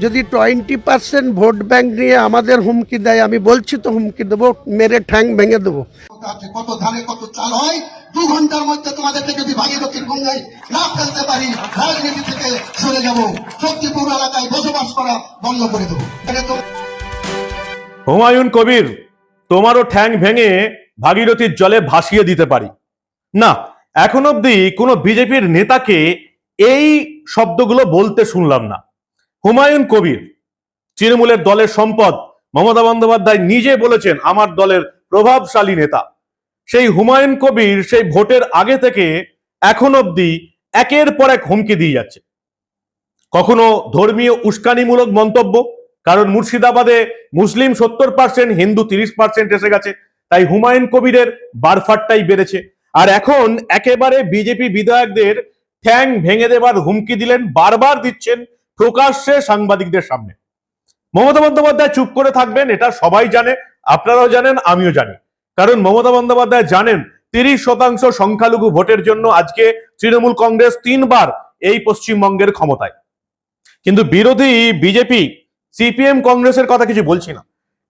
যদি twenty percent vote bank নিয়ে আমাদের হুমকি দেয় আমি বলছি তো হুমকি দেবো মেরে ঠ্যাং ভেঙে দেবো। কত ধানে কত চাল হয়? দু ঘণ্টার মধ্যে তোমাদেরকে যদি গঙ্গায় না ফেলতে পারি রাজনীতি থেকে সরে যাব। শক্তিপুর এলাকায় বসবাস করা বন্ধ করে দেবো। হুমায়ুন কবির তোমারও ঠ্যাং ভেঙে ভাগীরথীর জলে ভাসিয়ে দিতে পারি। না এখন অবধি কোনো বিজেপির নেতাকে এই শব্দগুলো বলতে শুনলাম না। হুমায়ুন কবির, তৃণমূলের দলের সম্পদ মমতা বন্দ্যোপাধ্যায় নিজে বলেছেন আমার দলের প্রভাবশালী নেতা। সেই হুমায়ুন কবির সেই ভোটের আগে থেকে এখন অবধি একের পর এক হুমকি দিয়ে যাচ্ছে। কখনো ধর্মীয় উস্কানিমূলক মন্তব্য, কারণ মুর্শিদাবাদে মুসলিম সত্তর পার্সেন্ট হিন্দু তিরিশ পার্সেন্ট এসে গেছে, তাই হুমায়ুন কবিরের বারফারটাই বেড়েছে। আর এখন একেবারে বিজেপি বিধায়কদের ঠ্যাং ভেঙে দেবার হুমকি দিলেন, বারবার দিচ্ছেন প্রকাশ্যে সাংবাদিকদের সামনে। মমতা বন্দ্যোপাধ্যায় চুপ করে থাকবেন, এটা সবাই জানে, আপনারাও জানেন, আমিও জানি। কারণ মমতা বন্দ্যোপাধ্যায় জানেন, তিরিশ শতাংশ সংখ্যালঘু ভোটের জন্য আজকে তৃণমূল কংগ্রেস তিনবার এই পশ্চিমবঙ্গের ক্ষমতায়। কিন্তু বিরোধী বিজেপি, সিপিএম, কংগ্রেসের কথা কিছু বলছি না।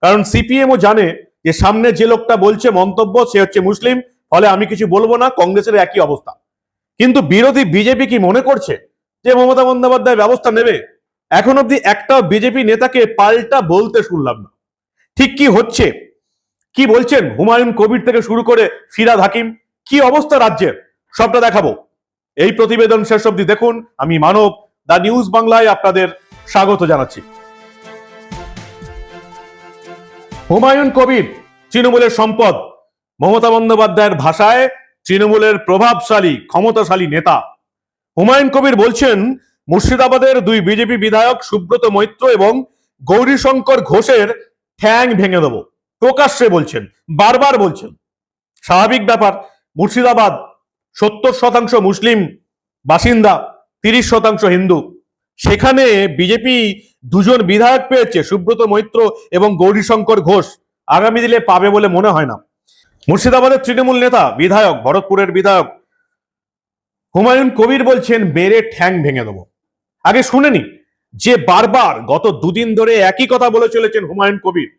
কারণ সিপিএমও জানে যে সামনে যে লোকটা বলছে মন্তব্য, সে হচ্ছে মুসলিম, ফলে আমি কিছু বলব না, কংগ্রেসের একই অবস্থা। কিন্তু বিরোধী বিজেপি কি মনে করছে? যে মমতা বন্দ্যোপাধ্যায় ব্যবস্থা নেবে, এখন অব্দি একটা বিজেপি নেতাকে পাল্টা বলতে শুনলাম না। ঠিক কি হচ্ছে? কি বলছেন? হুমায়ুন কবির থেকে শুরু করে ফিরাদ হাকিম, কি অবস্থা রাজ্যের? সবটা দেখাবো। এই প্রতিবেদন শেষ অব্দি দেখুন। আমি মানব দা নিউজ বাংলায় আপনাদের স্বাগত জানাচ্ছি। হুমায়ুন কবির তৃণমূলের সম্পদ, মমতা বন্দ্যোপাধ্যায়ের ভাষায় তৃণমূলের প্রভাবশালী, ক্ষমতাশালী নেতা। হুমায়ুন কবির বলছেন, মুর্শিদাবাদের দুই বিজেপি বিধায়ক সুব্রত মৈত্র এবং গৌরীশঙ্কর ঘোষের ঠ্যাং ভেঙে দেব। প্রকাশ্যে বলছেন, বারবার বলছেন। স্বাভাবিক ব্যাপার, মুর্শিদাবাদ সত্তর শতাংশ মুসলিম, বাসিন্দা, তিরিশ শতাংশ হিন্দু। সেখানে বিজেপি দুজন বিধায়ক পেয়েছে, সুব্রত মৈত্র এবং গৌরীশঙ্কর ঘোষ। আগামী দিনে পাবে বলে মনে হয় না। মুর্শিদাবাদের তৃণমূল নেতা, বিধায়ক, ভরতপুরের বিধায়ক হুমায়ুন কবির বলছেন মেরে ঠ্যাং ভেঙে দেবো। আগে শুনেনি যে বারবার গত দুদিন ধরে একই কথা বলে চলেছেন হুমায়ুন কবির।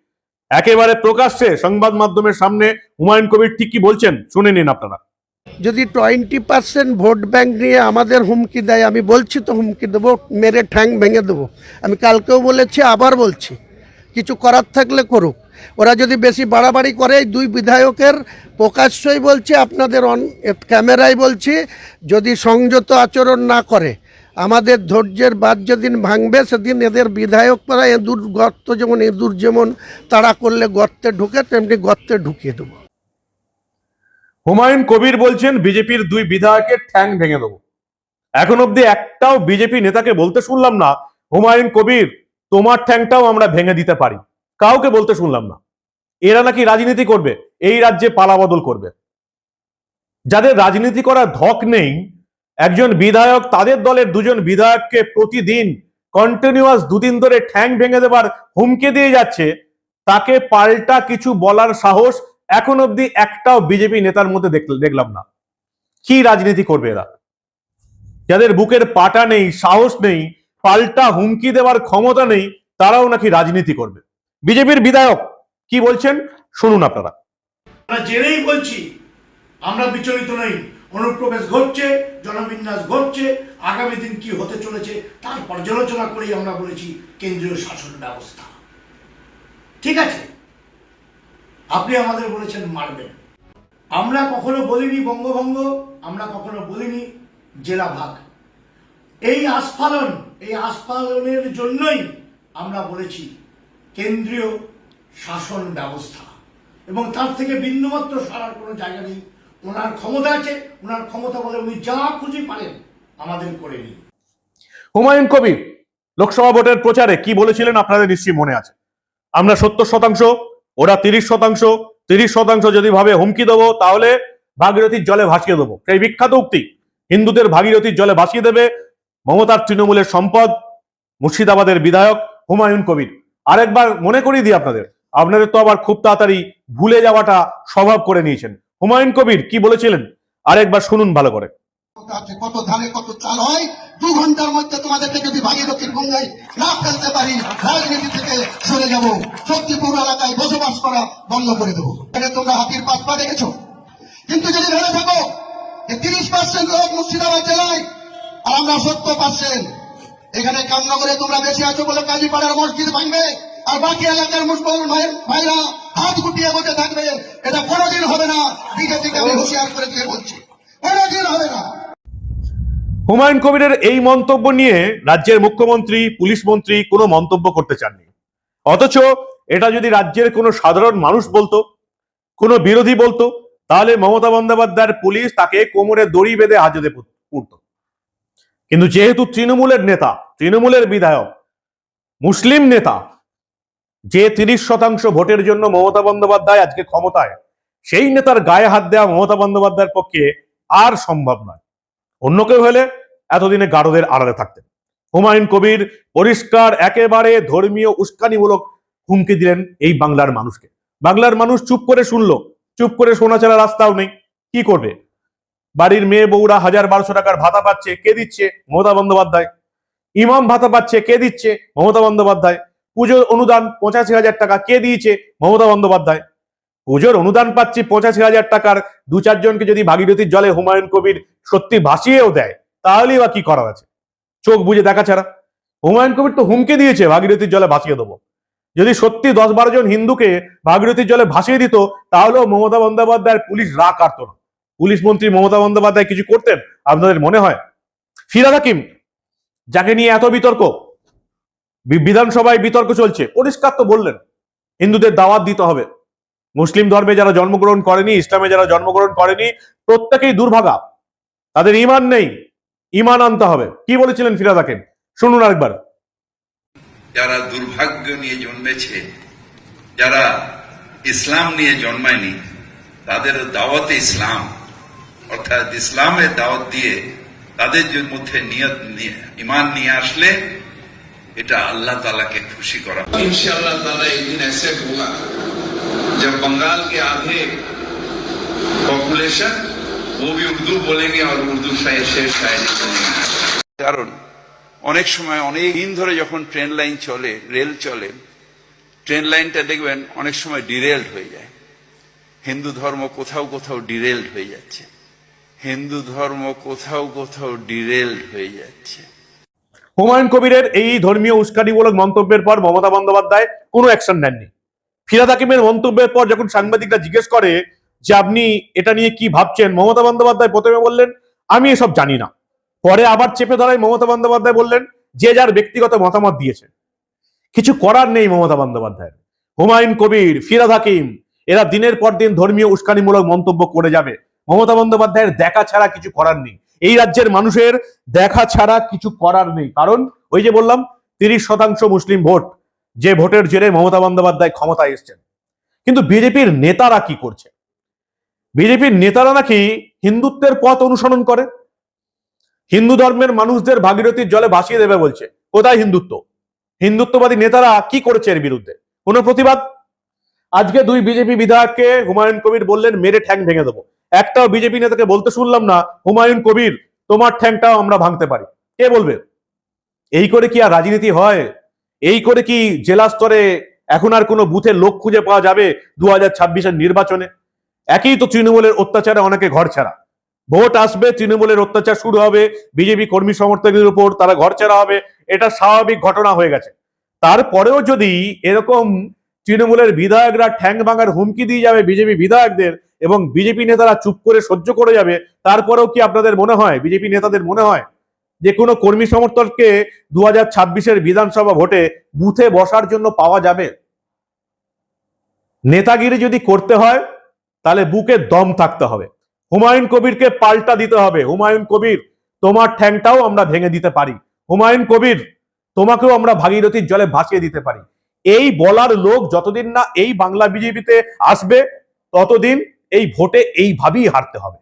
একেবারে প্রকাশ্যে সংবাদ মাধ্যমের সামনে হুমায়ুন কবির ঠিক কি বলছেন, শুনে নিন আপনারা। যদি টোয়েন্টি পার্সেন্ট ভোট ব্যাংক নিয়ে আমাদের হুমকি দেয়, আমি বলছি তো হুমকি দেবো, মেরে ঠ্যাং ভেঙে দেবো। আমি কালকেও বলেছি, আবার বলছি। কিছু করার থাকলে করুক। ওরা যদি বেশি বাড়াবাড়ি করে দুই বিধায়কের প্রকাশ্যই বলছি, আপনাদের অন ক্যামেরায় বলছি, যদি সংযত আচরণ না করে, আমাদের ধৈর্যের বাদ যেদিন ভাঙবে, সেদিন এদের বিধায়ক বিধায়করা এঁদুর গর্ত যেমন ইঁদুর যেমন তাড়া করলে গর্তে ঢুকে, তেমনি গর্তে ঢুকিয়ে দেবো। হুমায়ুন কবির বলছেন, বিজেপির দুই বিধায়কের ঠ্যাং ভেঙে দেবো। এখন অব্দি একটাও বিজেপি নেতাকে বলতে শুনলাম না, হুমায়ুন কবির, তোমার ঠ্যাংটাও আমরা ভেঙে দিতে পারি। কাউকে বলতে শুনলাম না। এরা নাকি রাজনীতি করবে, এই রাজ্যে পালাবদল করবে। যাদের রাজনীতি করার ধক নেই, একজন বিধায়ক, তাদের দলের দুজন বিধায়ককে প্রতিদিন কন্টিনিউয়াস দুদিন ধরে ঠ্যাং ভেঙে দেবার হুমকে দিয়ে যাচ্ছে, তাকে পাল্টা কিছু বলার সাহস এখন অব্দি একটাও বিজেপি নেতার মধ্যে দেখলাম না। কি রাজনীতি করবে এরা? যাদের বুকের পাটা নেই, সাহস নেই, পাল্টা হুমকি দেওয়ার ক্ষমতা নেই, তারাও নাকি রাজনীতি করবে। বিজেপির বিধায়ক কি বলছেন? শুনুন আপনারা। জেনেই বলছি, আমরা বিচলিত নই। অনুপ্রবেশ ঘটছে, জনবিন্যাস ঘটছে, আগামী দিন কি হতে চলেছে, তার পর্যালোচনা করেই আমরা বলেছি কেন্দ্রীয় শাসন ব্যবস্থা। ঠিক আছে? আপনি আমাদের বলেছেন মারবেন। আমরা কখনো বলিনি বঙ্গভঙ্গ, আমরা কখনো বলিনি জেলা ভাগ। এই আস্ফালন, এই আস্ফালনের জন্যই আমরা বলেছি কেন্দ্রীয় শাসন ব্যবস্থা। এবং তার থেকে বিন্দুমাত্র সারার কোনো জায়গা নেই। ওনার ক্ষমতা আছে, ওনার ক্ষমতা বলে উনি যা খুঁজে পারেন আমাদের করে নিন। হুমায়ুন কবির, লোকসভা ভোটের প্রচারে কি বলেছিলেন আপনাদের নিশ্চয়ই মনে আছে। আমরা সত্তর শতাংশ, ওরা তিরিশ শতাংশ তিরিশ শতাংশ যদি ভাবে হুমকি দেবো, তাহলে ভাগীরথীর জলে ভাসিয়ে দেবো। সেই বিখ্যাত উক্তি, হিন্দুদের ভাগীরথীর জলে ভাসিয়ে দেবে মমতার তৃণমূলের সম্পদ, মুর্শিদাবাদের বিধায়ক হুমায়ুন কবির। আরেকবার মনে করিয়ে দিই আপনাদের। আপনাদের তো আবার খুব তাড়াতাড়ি ভুলে যাওয়াটা স্বভাব করে নিয়েছেন। হুমায়ুন কবির, কি বলেছিলেন? আরেকবার শুনুন ভালো করে। কত ধানে কত চাল হয়? দু ঘণ্টার মধ্যে তোমাদেরকে যদি ভাগীরথীর গঙ্গায় না ফেলতে পারি, রাজনীতি থেকে সরে যাব। শক্তিপুর এলাকায় বসবাস করা বন্ধ করে দেবো। এখানে তোমরা হাতির পাত পা দেখেছ? কিন্তু যদি ভেবে থাকো যে তিরিশ পার্সেন্ট লোক মুর্শিদাবাদ জেলায়, আর আমরা সত্তর পার্সেন্ট এখানে কামনগরে তোমরা বেশি আছো বলে কাজীপাড়ার মসজিদ ভাঙবে, আর বাকি এলাকার মুসলমান ভাই ভাইরা হাত গুটিয়ে বসে থাকবে। এটা কোনোদিন হবে না। বিজেপিকে আমি হুঁশিয়ার করে দিয়ে বলছি, কোনোদিন হবে না। হুমায়ুন কবিরের এই মন্তব্য নিয়ে রাজ্যের মুখ্যমন্ত্রী, পুলিশ মন্ত্রী কোনো মন্তব্য করতে চাননি। অথচ এটা যদি রাজ্যের কোনো সাধারণ মানুষ বলতো, কোনো বিরোধী বলতো, তাহলে মমতা বন্দ্যোপাধ্যায়ের পুলিশ তাকে কোমরে দড়ি বেঁধে হাজতে উঠত কিন্তু যেহেতু তৃণমূলের নেতা, তৃণমূলের বিধায়ক, মুসলিম নেতা, যে তিরিশ শতাংশ ভোটের জন্য মমতা বন্দ্যোপাধ্যায় আজকে ক্ষমতায়, সেই নেতার গায়ে হাত দেওয়া মমতা বন্দ্যোপাধ্যায়ের পক্ষে আর সম্ভব নয়। অন্য কেউ হলে এতদিনে গারদের আড়ালে থাকতেন। হুমায়ুন কবির পরিষ্কার, একেবারে ধর্মীয় উস্কানিমূলক হুমকি দিলেন এই বাংলার মানুষকে। বাংলার মানুষ চুপ করে শুনলো, চুপ করে শোনা ছাড়া রাস্তাও নেই। কি করবে? বাড়ির মেয়ে বউরা হাজার বারোশো টাকার ভাতা পাচ্ছে, কে দিচ্ছে? মমতা বন্দ্যোপাধ্যায়। ইমাম ভাতা পাচ্ছে, কে দিচ্ছে? মমতা বন্দ্যোপাধ্যায়। পুজোর অনুদান পঁচাশি হাজার টাকা, কে দিয়েছে? মমতা বন্দ্যোপাধ্যায়। পুজোর অনুদান পাচ্ছি পঁচাশি হাজার টাকার। দু চারজনকে যদি ভাগীরথীর জলে হুমায়ুন কবির সত্যি ভাসিয়েও দেয়, তাহলেই বা কি করার আছে? চোখ বুঝে দেখা ছাড়া। হুমায়ুন কবির তো হুমকে দিয়েছে, ভাগীরথীর জলে ভাসিয়ে দেবো। যদি সত্যি দশ বারো জন হিন্দুকে ভাগীরথীর জলে ভাসিয়ে দিত, তাহলেও মমতা বন্দ্যোপাধ্যায়ের পুলিশ রা কাটত না। পুলিশ মন্ত্রী মমতা বন্দ্যোপাধ্যায় কিছু করতেন? আপনাদের মনে হয়? ফিরাদ হাকিম, যাকে নিয়ে এত বিতর্ক বিধানসভায় বিতর্ক চলছে, পরিষ্কার তো বললেন, হিন্দুদের দাওয়াত দিতে হবে। মুসলিম ধর্মে যারা জন্মগ্রহণ করেনি, ইসলামে যারা জন্মগ্রহণ করেনি, প্রত্যেকেই দুর্ভাগা। তাদের ইমান নেই, ইমান আনতে হবে। কি বলেছিলেন ফিরাদ হাকিম? শুনুন আরেকবার। যারা দুর্ভাগ্য নিয়ে জন্মেছে, যারা ইসলাম নিয়ে জন্মায়নি, তাদের দাওয়াতে ইসলাম। অর্থাৎ ইসলামের দাওয়াত দিয়ে তাদের যে মধ্যে নিয়ত নিয়ে ইমান নিয়ে আসলে এটা আল্লাহ তালাকে খুশি করা इंशाल्लाह ताला एक दिन ऐसे होगा जब बंगाल के आधे पॉपुलेशन वो भी उर्दू बोलेंगे और उर्दू शायर शेर शायरी करेंगे কারণ অনেক সময় অনেক দিন ধরে যখন ট্রেন লাইন চলে রেল চলে ট্রেন লাইনটা দেখবেন অনেক সময় ডিরেলড হয়ে যায় হিন্দু ধর্ম কোথাও কোথাও ডিরেলড হয়ে যাচ্ছে হিন্দু ধর্ম কোথাও কোথাও ডিরেলড হয়ে যাচ্ছে। হুমায়ুন কবিরের এই ধর্মীয় উস্কানিমূলক মন্তব্যের পর মমতা বন্দ্যোপাধ্যায় কোনো অ্যাকশন নেননি। ফিরাদ হাকিমের মন্তব্যের পর যখন সাংবাদিকরা জিজ্ঞেস করে যে আপনি এটা নিয়ে কি ভাবছেন, মমতা বন্দ্যোপাধ্যায় প্রথমে বললেন, আমি এসব জানি না। পরে আবার চেপে ধরায় মমতা বন্দ্যোপাধ্যায় বললেন, যে যার ব্যক্তিগত মতামত দিয়েছে। কিছু করার নেই মমতা বন্দ্যোপাধ্যায়ের। হুমায়ুন কবির, ফিরাদ হাকিম, এরা দিনের পর দিন ধর্মীয় উস্কানিমূলক মন্তব্য করে যাবে। মমতা বন্দ্যোপাধ্যায়ের দেখা ছাড়া কিছু করার নেই। এই রাজ্যের মানুষের দেখা ছাড়া কিছু করার নেই। কারণ ওই যে বললাম, তিরিশ শতাংশ মুসলিম ভোট, যে ভোটের জেরে মমতা বন্দ্যোপাধ্যায় ক্ষমতায় এসছেন। কিন্তু বিজেপির নেতারা কি করছে? বিজেপির নেতারা নাকি হিন্দুত্বের পথ অনুসরণ করে? হিন্দু ধর্মের মানুষদের ভাগীরথীর জলে ভাসিয়ে দেবে বলছে। কোথায় হিন্দুত্ব? হিন্দুত্ববাদী নেতারা কি করেছে এর বিরুদ্ধে? কোনো প্রতিবাদ? আজকে দুই বিজেপি বিধায়ককে হুমায়ুন কবির বললেন, মেরে ঠ্যাং ভেঙে দেবো। একটাও বিজেপি নেতাকে বলতে শুনলাম না, হুমায়ুন কবির, তোমার ঠ্যাংটাও আমরা ভাঙতে পারি। কে বলবে? এই করে কি আর রাজনীতি হয়? এই করে কি জেলা স্তরে এখন আর কোনো বুথে লোক খুঁজে পাওয়া যাবে দু হাজার নির্বাচনে? একই তো তৃণমূলের অত্যাচারে অনেকে ঘর ছাড়া। ভোট আসবে, তৃণমূলের অত্যাচার শুরু হবে, বিজেপি কর্মী সমর্থকদের উপর তারা ঘর ছাড়া হবে, এটা স্বাভাবিক ঘটনা হয়ে গেছে। তারপরেও যদি এরকম তৃণমূলের বিধায়করা ঠ্যাং ভাঙার হুমকি দিয়ে যাবে বিজেপি বিধায়কদের এবং বিজেপি নেতারা চুপ করে সহ্য করে যাবে, তারপরেও কি আপনাদের মনে হয়, বিজেপি নেতাদের মনে হয়, যে কোনো কর্মী সমর্থককে দু হাজার ছাব্বিশের বিধানসভা ভোটে বুথে বসার জন্য পাওয়া যাবে? নেতাগিরি যদি করতে হয়, তাহলে বুকে দম থাকতে হবে। হুমায়ুন কবিরকে পাল্টা দিতে হবে। হুমায়ুন কবির, তোমার ঠ্যাংটাও আমরা ভেঙে দিতে পারি। হুমায়ুন কবির, তোমাকেও আমরা ভাগীরথীর জলে ভাসিয়ে দিতে পারি। এই বলার লোক যতদিন না এই বাংলা বিজেপিতে আসবে, ততদিন এই ভোটে এইভাবেই হারতে হবে।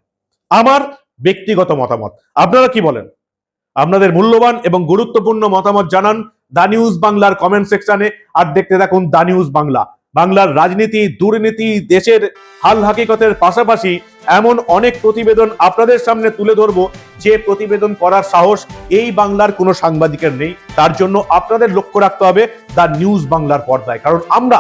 আমার ব্যক্তিগত মতামত। আপনারা কি বলেন? আপনাদের মূল্যবান এবং গুরুত্বপূর্ণ মতামত জানান দা নিউজ বাংলার কমেন্ট সেকশনে আর দেখতে থাকুন দা নিউজ বাংলা। বাংলার রাজনীতি, দুর্নীতি, দেশের হাল হাকিকতের পাশাপাশি এমন অনেক প্রতিবেদন আপনাদের সামনে তুলে ধরবো যে প্রতিবেদন করার সাহস এই বাংলার কোনো সাংবাদিকের নেই। তার জন্য আপনাদের লক্ষ্য রাখতে হবে দ্য নিউজ বাংলার পর্দায়। কারণ আমরা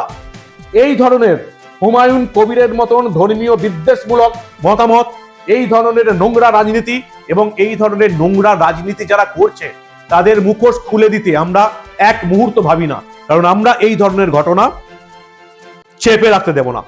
এই ধরনের হুমায়ুন কবিরের মতন ধর্মীয় বিদ্বেষমূলক মতামত, এই ধরনের নোংরা রাজনীতি এবং এই ধরনের নোংরা রাজনীতি যারা করছে, তাদের মুখোশ খুলে দিতে আমরা এক মুহূর্ত ভাবি না। কারণ আমরা এই ধরনের ঘটনা চেপে রাখতে দেব না।